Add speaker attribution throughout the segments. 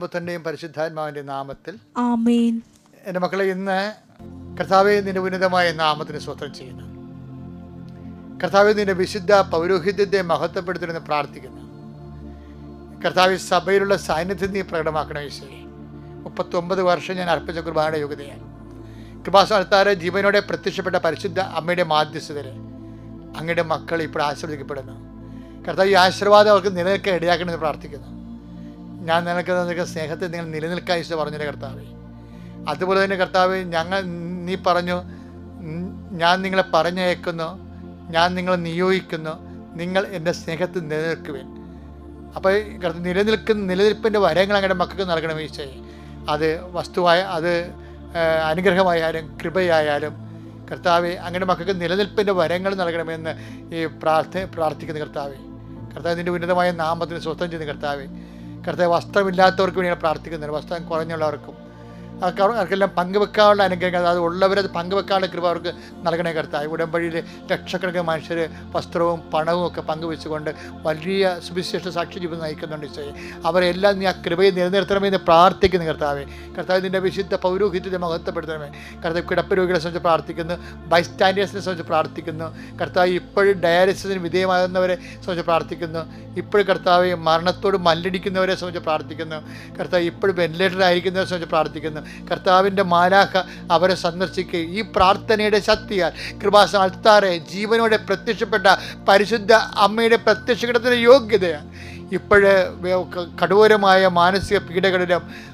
Speaker 1: പുത്രന്റെയും പരിശുദ്ധാത്മാവിന്റെ നാമത്തിൽ
Speaker 2: ആമേൻ.
Speaker 1: എന്റെ മക്കളെ ഇന്ന് കർത്താവെ നിന്റെ ഉന്നതമായ നാമത്തിന് സ്വത്രം ചെയ്യുന്നു. കർത്താവെ നിന്റെ വിശുദ്ധ പൗരോഹിത്യത്തെ മഹത്വപ്പെടുത്തണമെന്ന് പ്രാർത്ഥിക്കുന്നു. കർത്താവ് സഭയിലുള്ള സാന്നിധ്യം നീ പ്രകടമാക്കണം ഈശോയെ. മുപ്പത്തൊമ്പത് വർഷം ഞാൻ അർപ്പിച്ച കുർബാനയുടെ യോഗ്യതയാണ് കൃപാസ്ഥാനത്താരെ ജീവനോടെ പ്രത്യക്ഷപ്പെട്ട പരിശുദ്ധ അമ്മയുടെ മാധ്യസ്ഥതര് അങ്ങയുടെ മക്കൾ ഇപ്പോൾ ആശീർവദിക്കപ്പെടുന്നു. കർത്താവ് ഈ ആശീർവാദം അവർക്ക് നിലനിൽക്കാൻ ഇടയാക്കണമെന്ന് പ്രാർത്ഥിക്കുന്നു. ഞാൻ നിനക്ക് നിനക്ക് സ്നേഹത്തെ നിങ്ങൾ നിലനിൽക്കാൻ ഈശോ പറഞ്ഞില്ല കർത്താവേ? അതുപോലെ തന്നെ കർത്താവ് ഞങ്ങൾ നീ പറഞ്ഞു ഞാൻ നിങ്ങളെ പറഞ്ഞയക്കുന്നു ഞാൻ നിങ്ങളെ നിയോഗിക്കുന്നു നിങ്ങൾ എന്റെ സ്നേഹത്തിൽ നിലനിൽക്കുവേൻ. അപ്പോൾ നിലനിൽക്കുന്ന നിലനിൽപ്പിന്റെ വരങ്ങൾ അങ്ങയുടെ മക്കൾക്ക് നൽകണം ഈശോയെ. അത് വസ്തുവായ അത് അനുഗ്രഹമായാലും കൃപയായാലും കർത്താവെ അങ്ങനെ മക്കൾക്ക് നിലനിൽപ്പിന്റെ വരങ്ങൾ നൽകണമെന്ന് ഈ പ്രാർത്ഥ പ്രാർത്ഥിക്കുന്ന കർത്താവെ. കർത്താവ് നിന്റെ ഉന്നതമായ നാമത്തിന് സ്വസ്ഥം ചെയ്യുന്ന കർത്താവെ. കർത്താവ് വസ്ത്രമില്ലാത്തവർക്ക് വേണ്ടിയാണ് പ്രാർത്ഥിക്കുന്നത്. വസ്ത്രം കുറഞ്ഞുള്ളവർക്കും അവർക്ക് അവർക്കെല്ലാം പങ്കുവെക്കാനുള്ള അനുഗ്രഹങ്ങൾ അത് ഉള്ളവരത് പങ്കുവെക്കാനുള്ള കൃപ അവർക്ക് നൽകണേ കർത്താവ്. ഉടമ്പടിയിൽ ലക്ഷക്കണക്കിന് മനുഷ്യർ വസ്ത്രവും പണവും ഒക്കെ പങ്കുവെച്ചുകൊണ്ട് വലിയ സുവിശേഷ സാക്ഷി ജീവിതം നയിക്കുന്നുണ്ട് ഈശോയെ. അവരെല്ലാം നീ ആ കൃപയെ നിലനിർത്തണമെന്ന് പ്രാർത്ഥിക്കുന്നു കർത്താവെ. കർത്താവ് നിന്റെ വിശുദ്ധ പൗരോഹിത്യത്തെ മഹത്വപ്പെടുത്തണമേ. കർത്താവ് കിടപ്പ് രോഗികളെ സംബന്ധിച്ച് പ്രാർത്ഥിക്കുന്നു ബൈസ്റ്റാൻഡേഴ്സിനെ സംബന്ധിച്ച് പ്രാർത്ഥിക്കുന്നു. കർത്താവ് ഇപ്പോഴും ഡയാലിസിസിന് വിധേയമാകുന്നവരെ സംബന്ധിച്ച് പ്രാർത്ഥിക്കുന്നു. ഇപ്പോഴും കർത്താവ് മരണത്തോട് മല്ലടിക്കുന്നവരെ സംബന്ധിച്ച് പ്രാർത്ഥിക്കുന്നു. കർത്താവ് ഇപ്പോഴും വെന്റിലേറ്റർ ആയിരിക്കുന്നവരെ സംബന്ധിച്ച് പ്രാർത്ഥിക്കുന്നു. കർത്താവിന്റെ മാലാഖ അവരെ സന്ദർശിക്കുകയും ഈ പ്രാർത്ഥനയുടെ ശക്തിയാൽ കൃപാസ അൾത്താറെ ജീവനോടെ പ്രത്യക്ഷപ്പെട്ട പരിശുദ്ധ അമ്മയുടെ പ്രത്യക്ഷഘടത്തിന് യോഗ്യതയാണ് ഇപ്പോഴ് കഠോരമായ മാനസിക പീഡകളിലും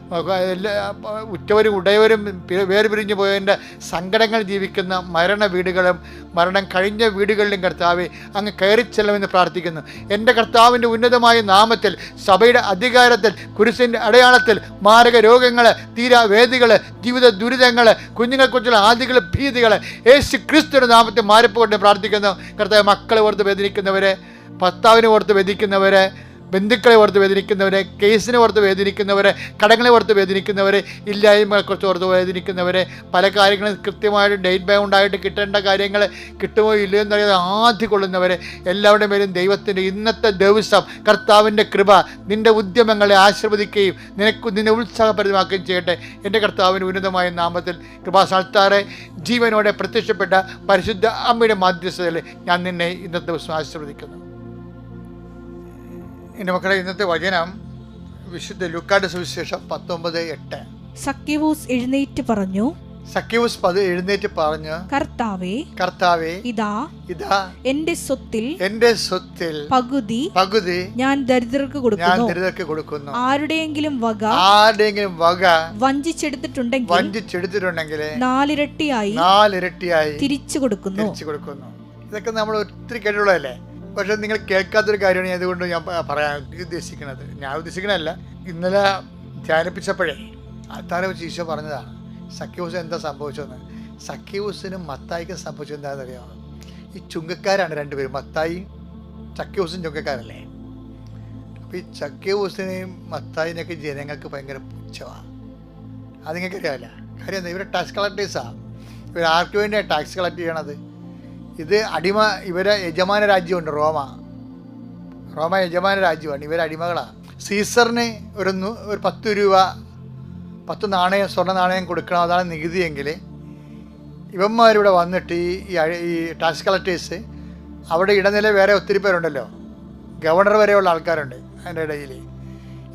Speaker 1: ഉറ്റവരും ഉടയവരും വേർപിരിഞ്ഞു പോയതിന്റെ സങ്കടങ്ങൾ ജീവിക്കുന്ന മരണ വീടുകളും മരണം കഴിഞ്ഞ വീടുകളിലും കർത്താവെ അങ്ങ് കയറി ചെല്ലുമെന്ന് പ്രാർത്ഥിക്കുന്നു. എന്റെ കർത്താവിന്റെ ഉന്നതമായ നാമത്തിൽ സഭയുടെ അധികാരത്തിൽ കുരിശിന്റെ അടയാളത്തിൽ മാരക രോഗങ്ങൾ തീരാവേദികൾ ജീവിത ദുരിതങ്ങൾ കുഞ്ഞുങ്ങളെക്കുറിച്ചുള്ള ആദികൾ ഭീതികൾ യേശു ക്രിസ്തുവിന്റെ നാമത്തിൽ മാറിപ്പോകൊണ്ട് പ്രാർത്ഥിക്കുന്നു. കർത്താവ് മക്കളെ ഓർത്ത് വേദനിക്കുന്നവരെ ഭർത്താവിനെ ഓർത്ത് വേദിക്കുന്നവരെ ബന്ധുക്കളെ ഓർത്ത് വേദനിക്കുന്നവരെ കേസിനെ ഓർത്ത് വേദനിക്കുന്നവരെ കടങ്ങളെ ഓർത്ത് വേദനിക്കുന്നവരെ ഇല്ലായ്മയെക്കുറിച്ച് ഓർത്ത് വേദനിക്കുന്നവരെ പല കാര്യങ്ങളും കൃത്യമായിട്ട് ഡേറ്റ് ബൈ ഉണ്ടായിട്ട് കിട്ടേണ്ട കാര്യങ്ങൾ കിട്ടുമോ ഇല്ലയോ എന്നറിയാതെ ആദ്യ കൊള്ളുന്നവരെ എല്ലാവരുടെ മേലും ദൈവത്തിന്റെ ഇന്നത്തെ ദിവസം കർത്താവിന്റെ കൃപ നിന്റെ ഉദ്യമങ്ങളെ ആശീർവദിക്കുകയും നിനക്ക് നിന്നെ ഉത്സാഹപരിതമാക്കുകയും ചെയ്യട്ടെ. എന്റെ കർത്താവിന് ഉന്നതമായ നാമത്തിൽ കൃപാസാൽത്താറെ. ജീവനോടെ പ്രത്യക്ഷപ്പെട്ട പരിശുദ്ധ അമ്മയുടെ മാധ്യസ്ഥതയിൽ ഞാൻ നിന്നെ ഇന്നത്തെ ദിവസം ആശീർവദിക്കുന്നു. എന്റെ മക്കളെ ഇന്നത്തെ വചനം വിശുദ്ധ ലുക്കാട് സുവിശേഷം പത്തൊമ്പത് എട്ട്.
Speaker 2: സക്യവൂസ് എഴുന്നേറ്റ് പറഞ്ഞു
Speaker 1: സഖ്യവൂസ് പത് എഴുന്നേറ്റ് പറഞ്ഞു
Speaker 2: കർത്താവേ
Speaker 1: കർത്താവേ
Speaker 2: ഇതാ
Speaker 1: ഇതാ
Speaker 2: എന്റെ സ്വത്തിൽ
Speaker 1: എന്റെ സ്വത്തിൽ
Speaker 2: പകുതി
Speaker 1: പകുതി
Speaker 2: ഞാൻ ദരിദ്രർക്ക് കൊടുക്കുന്നു.
Speaker 1: ഞാൻ ദരിദ്രർക്ക് കൊടുക്കുന്നു.
Speaker 2: ആരുടെയെങ്കിലും വക
Speaker 1: ആരുടെയെങ്കിലും വക
Speaker 2: വഞ്ചിച്ചെടുത്തിട്ടുണ്ടെങ്കിൽ
Speaker 1: വഞ്ചിച്ചെടുത്തിട്ടുണ്ടെങ്കിൽ
Speaker 2: നാലിരട്ടിയായി
Speaker 1: നാലിരട്ടിയായി
Speaker 2: തിരിച്ചു കൊടുക്കുന്നു.
Speaker 1: തിരിച്ചു കൊടുക്കുന്നു. ഇതൊക്കെ നമ്മൾ ഒത്തിരി കേട്ടുള്ളതല്ലേ പക്ഷെ നിങ്ങൾ കേൾക്കാത്തൊരു കാര്യമാണ് അതുകൊണ്ട് ഞാൻ പറയാൻ ഉദ്ദേശിക്കുന്നത്. ഞാൻ ഉദ്ദേശിക്കണമല്ല ഇന്നലെ ധ്യാനിപ്പിച്ചപ്പോഴേ അത്താരെ വെച്ച് ഈശോ പറഞ്ഞതാണ് സഖ്യൂസ് എന്താ സംഭവിച്ചതെന്ന്. സഖ്യൂസിനും മത്തായിക്കും സംഭവിച്ചത് എന്താണെന്ന് അറിയാമോ ഈ ചുങ്കക്കാരാണ് രണ്ടുപേരും മത്തായി ചക്യൂസും ചുങ്കക്കാരല്ലേ? അപ്പോൾ ഈ ചക്യൂസിനെയും മത്തായിനെയൊക്കെ ജനങ്ങൾക്ക് ഭയങ്കര പുച്ഛമാണ് അത് നിങ്ങൾക്ക് അറിയാമല്ല കാര്യം എന്താ ഇവരെ ടാക്സ് കളക്ടേഴ്സാണ് ഇവർ ആർക്ക് വേണ്ടിയാണ് ടാക്സ് കളക്ട് ചെയ്യണത്? ഇത് അടിമ ഇവരെ യജമാന രാജ്യമുണ്ട് റോമ. റോമ യജമാന രാജ്യമാണ് ഇവർ അടിമകളാണ് സീസറിന് ഒരു ഒരു പത്ത് രൂപ പത്ത് നാണയം സ്വർണ നാണയം കൊടുക്കണം അതാണ് നികുതിയെങ്കിൽ ഇവന്മാരിവിടെ വന്നിട്ട് ഈ ഈ ടാക്സ് കളക്ടേഴ്സ് അവിടെ ഇടനില വേറെ ഒത്തിരി പേരുണ്ടല്ലോ. ഗവർണർ വരെയുള്ള ആൾക്കാരുണ്ട് അതിന്റെ ഇടയിൽ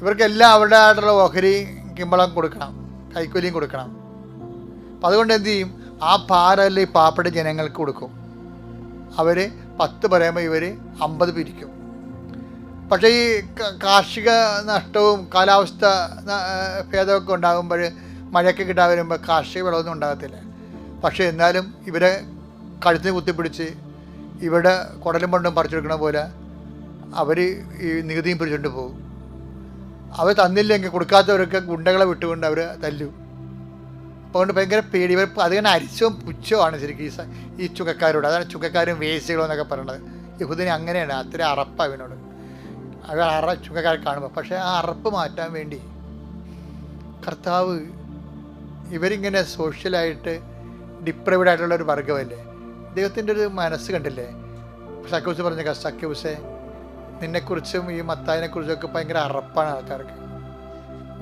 Speaker 1: ഇവർക്കെല്ലാം അവരുടെ ആയിട്ടുള്ള ഓഹരി കിമ്പളം കൊടുക്കണം കൈക്കൂലിയും കൊടുക്കണം. അപ്പം അതുകൊണ്ട് എന്ത് ചെയ്യും? ആ പാറല്ല ഈ പാവപ്പെട്ട ജനങ്ങൾക്ക് കൊടുക്കും. അവർ പത്ത് പറയുമ്പോൾ ഇവർ അമ്പത് പിരിക്കും. പക്ഷേ ഈ കാർഷിക നഷ്ടവും കാലാവസ്ഥ ഭേദമൊക്കെ ഉണ്ടാകുമ്പോൾ മഴയൊക്കെ കിട്ടാൻ വരുമ്പോൾ കാർഷിക വിളവൊന്നും ഉണ്ടാകത്തില്ല. പക്ഷേ എന്നാലും ഇവരെ കഴുത്തിന് കുത്തിപ്പിടിച്ച് ഇവിടെ കുടലും പണ്ടും പറിച്ചെടുക്കണ പോലെ അവർ ഈ നികുതിയും പിടിച്ചുകൊണ്ട് പോകും. അവർ തന്നില്ലെങ്കിൽ കൊടുക്കാത്തവരൊക്കെ ഗുണ്ടകളെ വിട്ടുകൊണ്ട് അവർ തല്ലും. അതുകൊണ്ട് ഭയങ്കര പേടി. ഇവർ അതിങ്ങനെ അരിച്ചവും പുച്ഛവുമാണ് ശരിക്കും ഈ ഈ ചുക്കക്കാരോട് അതാണ് ചുക്കക്കാരും വേസ്റ്റുകളും എന്നൊക്കെ പറയണത്. യഹൂദിനെ അങ്ങനെയാണ്. അത്ര അറപ്പാണ് ഇവനോട്. അവർ അറ ചുക്കക്കാരെ കാണുമ്പോൾ പക്ഷേ ആ അറപ്പ് മാറ്റാൻ വേണ്ടി കർത്താവ് ഇവരിങ്ങനെ സോഷ്യലായിട്ട് ഡിപ്രൈവഡ് ആയിട്ടുള്ള ഒരു വർഗമല്ലേ ദൈവത്തിന്റെ ഒരു മനസ്സ് കണ്ടില്ലേ? സക്യൂസ് പറഞ്ഞ സക്യൂസെ നിന്നെക്കുറിച്ചും ഈ മത്തായിനെക്കുറിച്ചൊക്കെ ഭയങ്കര അറപ്പാണ് ആൾക്കാർക്ക്.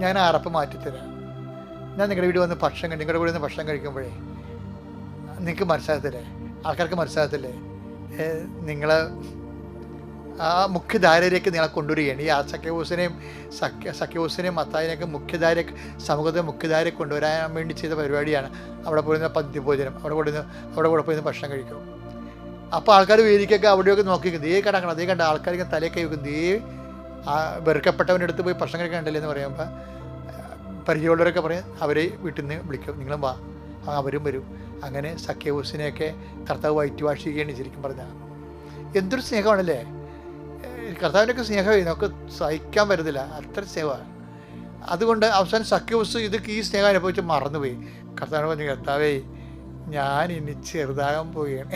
Speaker 1: ഞാൻ അറപ്പ് മാറ്റിത്തരാം. ഞാൻ നിങ്ങളുടെ വീട് വന്ന് ഭക്ഷണം നിങ്ങളുടെ കൂടെ നിന്ന് ഭക്ഷണം കഴിക്കുമ്പോഴേ നിങ്ങൾക്ക് മനസ്സിലാകത്തില്ലേ? ആൾക്കാർക്ക് മനസ്സിലാകത്തില്ലേ? നിങ്ങൾ ആ മുഖ്യധാരയിലേക്ക് നിങ്ങളെ കൊണ്ടുവരികയാണ്. ഈ ആ സഖ്യഹൂസിനെയും സഖ്യ സഖ്യഹൂസിനെയും മത്തായിനെയൊക്കെ മുഖ്യധാര സമൂഹത്തെ മുഖ്യധാരയെ കൊണ്ടുവരാൻ വേണ്ടി ചെയ്ത പരിപാടിയാണ്. അവിടെ പോയിരുന്ന പന്തിഭോജനം അവിടെ കൊടുന്ന് അവിടെ കൂടെ പോയിരുന്ന ഭക്ഷണം കഴിക്കും. അപ്പോൾ ആൾക്കാർ വേദിക്കൊക്കെ അവിടെയൊക്കെ നോക്കിക്കും ദേ കടക്കണം? അതേ കണ്ട? ആൾക്കാർക്ക് തലയൊക്കെ വെക്കും. ദേ ആ വെറുക്കപ്പെട്ടവന്റെ അടുത്ത് പോയി ഭക്ഷണം കഴിക്കണ്ടല്ലേ എന്ന് പറയുമ്പോൾ പരിചയമുള്ളവരൊക്കെ പറയും. അവരെ വീട്ടിൽ നിന്ന് വിളിക്കും. നിങ്ങളും വാ. അവരും വരും. അങ്ങനെ സഖ്യഹൂസിനെയൊക്കെ കർത്താവ് വൈറ്റ് വാഷ് ചെയ്യുകയാണ് ശരിക്കും പറഞ്ഞാൽ. എന്തൊരു സ്നേഹമാണല്ലേ? കർത്താവിനൊക്കെ സ്നേഹമായി. സ്നേഹമേ നമുക്ക് സഹിക്കാൻ വരുന്നില്ല അത്ര സ്നേഹമാണ്. അതുകൊണ്ട് അവസാനം സഖ്യഹൂസ് ഇത് ഈ സ്നേഹം അനുഭവിച്ച് മറന്നുപോയി. കർത്താവിന് പറഞ്ഞു കർത്താവേ ഞാൻ ഇനി ചെറുതാകാൻ പോവുകയാണ്.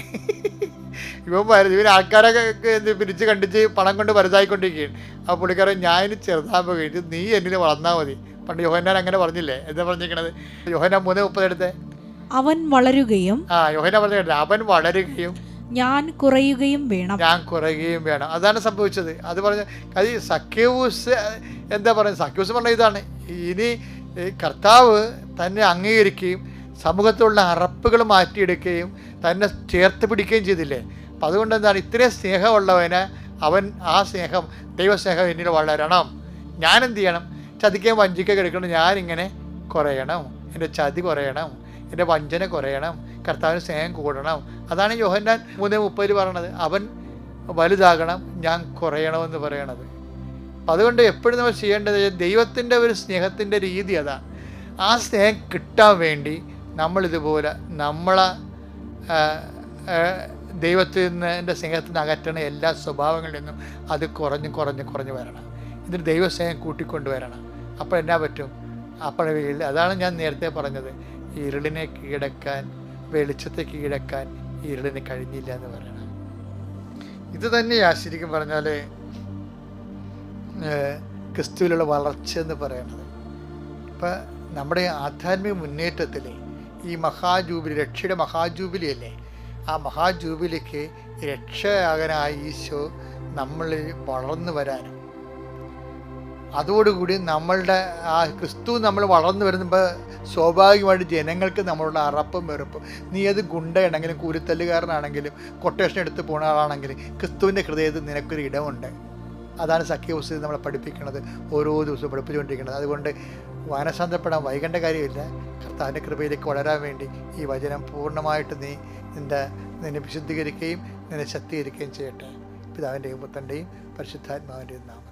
Speaker 1: ഇവൻ വരുന്നത് ഇവർ ആൾക്കാരൊക്കെ എന്ത് പിരിച്ച് കണ്ടിച്ച് പണം കൊണ്ട് വലുതായിക്കൊണ്ടിരിക്കുകയാണ്. ആ പുള്ളിക്കാരൻ ഞാൻ ഇനി ചെറുതാകാൻ പോവുകയാണ്. നീ എന്നിൽ വളർന്നാൽ മതി. പണ്ട് യോഹന്നാൻ അങ്ങനെ പറഞ്ഞില്ലേ? എന്താ പറഞ്ഞിരിക്കണത്? യോഹന മൂന്ന് മുപ്പതെടുത്ത്
Speaker 2: അവൻ വളരുകയും
Speaker 1: ആ യോഹന പറഞ്ഞിട്ട് അവൻ വളരുകയും
Speaker 2: ഞാൻ കുറയുകയും വേണം.
Speaker 1: ഞാൻ കുറയുകയും വേണം. അതാണ് സംഭവിച്ചത്. അത് പറഞ്ഞ അത് സഖ്യൂസ് എന്താ പറയുക സഖ്യൂസ് പറഞ്ഞ ഇതാണ്. ഇനി കർത്താവ് തന്നെ അംഗീകരിക്കുകയും സമൂഹത്തിലുള്ള അറപ്പുകൾ മാറ്റിയെടുക്കുകയും തന്നെ ചേർത്ത് പിടിക്കുകയും ചെയ്തില്ലേ? അപ്പം അതുകൊണ്ട് എന്താണ്? ഇത്രയും സ്നേഹമുള്ളവന് അവൻ ആ സ്നേഹം ദൈവസ്നേഹം എന്നിൽ വളരണം. ഞാൻ എന്ത് ചെയ്യണം? ചതിക്കുകയും വഞ്ചിക്കുകയും എടുക്കണം ഞാനിങ്ങനെ കുറയണം. എന്റെ ചതി കുറയണം. എന്റെ വഞ്ചന കുറയണം. കർത്താവിന് സ്നേഹം കൂടണം. അതാണ് യോഹന്നാൻ മൂന്ന് മുപ്പതിൽ പറയണത്. അവൻ വലുതാകണം ഞാൻ കുറയണമെന്ന് പറയണത്. അതുകൊണ്ട് എപ്പോഴും നമ്മൾ ചെയ്യേണ്ടത് ദൈവത്തിന്റെ ഒരു സ്നേഹത്തിന്റെ രീതി അതാണ് ആ സ്നേഹം കിട്ടാൻ വേണ്ടി നമ്മളിതുപോലെ നമ്മളെ ദൈവത്തിൽ നിന്ന് എന്റെ സ്നേഹത്തിൽ നിന്ന് അകറ്റണ എല്ലാ സ്വഭാവങ്ങളിൽ നിന്നും അത് കുറഞ്ഞ് കുറഞ്ഞ് കുറഞ്ഞ് വരണം. ഇതിന് ദൈവസ്നേഹം കൂട്ടിക്കൊണ്ടുവരണം അപ്പോൾ എന്നാ പറ്റും? അപ്പോൾ അതാണ് ഞാൻ നേരത്തെ പറഞ്ഞത്. ഇരുളിനെ കീഴടക്കാൻ വെളിച്ചത്തെ കീഴടക്കാൻ ഇരുളിന് കഴിഞ്ഞില്ല എന്ന് പറയണം. ഇത് തന്നെയാ ശരിക്കും പറഞ്ഞാൽ ക്രിസ്തുവിലുള്ള വളർച്ച എന്ന് പറയുന്നത് ഇപ്പം നമ്മുടെ ആധ്യാത്മിക മുന്നേറ്റത്തിൽ ഈ മഹാജൂബിലി രക്ഷയുടെ മഹാജൂബിലി അല്ലേ ആ മഹാജൂബിലിക്ക് രക്ഷയാകനായ ഈശോ നമ്മളിൽ വളർന്നു വരാനും അതോടുകൂടി നമ്മളുടെ ആ ക്രിസ്തു നമ്മൾ വളർന്നു വരുമ്പോൾ സ്വാഭാവികമായിട്ട് ജനങ്ങൾക്ക് നമ്മളുടെ അറപ്പും വെറുപ്പും. നീ അത് ഗുണ്ടയാണെങ്കിലും കൂലിത്തല്ലുകാരനാണെങ്കിലും കൊട്ടേഷൻ എടുത്ത് പോണ ആളാണെങ്കിലും ക്രിസ്തുവിന്റെ ഹൃദയത്തിൽ നിനക്കൊരു ഇടമുണ്ട്. അതാണ് സഖ്യപുസ്തകം നമ്മളെ പഠിപ്പിക്കുന്നത് ഓരോ ദിവസവും പഠിപ്പിച്ചുകൊണ്ടിരിക്കുന്നത്. അതുകൊണ്ട് വാനസാന്തപ്പെടാൻ വൈകേണ്ട കാര്യമില്ല. കർത്താവിന്റെ കൃപയിലേക്ക് വളരാൻ വേണ്ടി ഈ വചനം പൂർണമായിട്ട് നീ നിന്റെ നിന്നെ വിശുദ്ധീകരിക്കുകയും നിന്നെ ശക്തീകരിക്കുകയും ചെയ്യട്ടെ. പിതാവിന്റെയും പുത്തന്റെയും പരിശുദ്ധാത്മാവിന്റെയും നാമം.